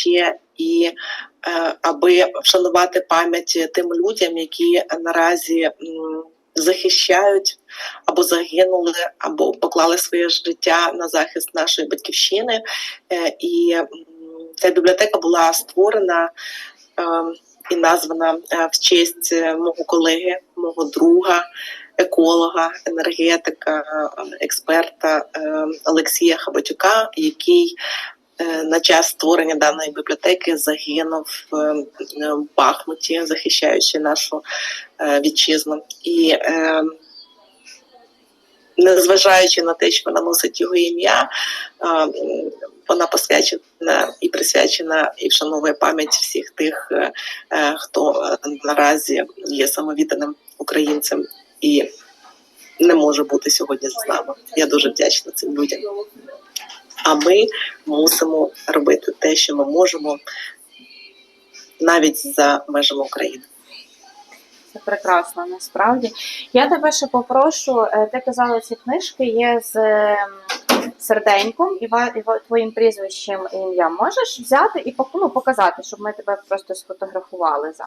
ще і е, аби вшанувати пам'ять тим людям, які наразі захищають або загинули, або поклали своє життя на захист нашої батьківщини. Е, І ця бібліотека була створена е, і названа в честь мого колеги, мого друга, еколога, енергетика, експерта е, Олексія Хабатюка, який на час створення даної бібліотеки загинув е, е, в Бахмуті, захищаючи нашу е, вітчизну. І е, незважаючи на те, що вона носить його ім'я, е, вона посвячена і присвячена і вшановує пам'ять всіх тих, е, е, хто е, наразі є самовідданим українцем і не може бути сьогодні з нами. Я дуже вдячна цим людям. А ми мусимо робити те, що ми можемо навіть за межами України. Це прекрасно, насправді. Я тебе ще попрошу, е, ти казала, ці книжки є з ем, серденьком і твоїм прізвищем і ім'ям. Можеш взяти і ну, показати, щоб ми тебе просто сфотографували зараз.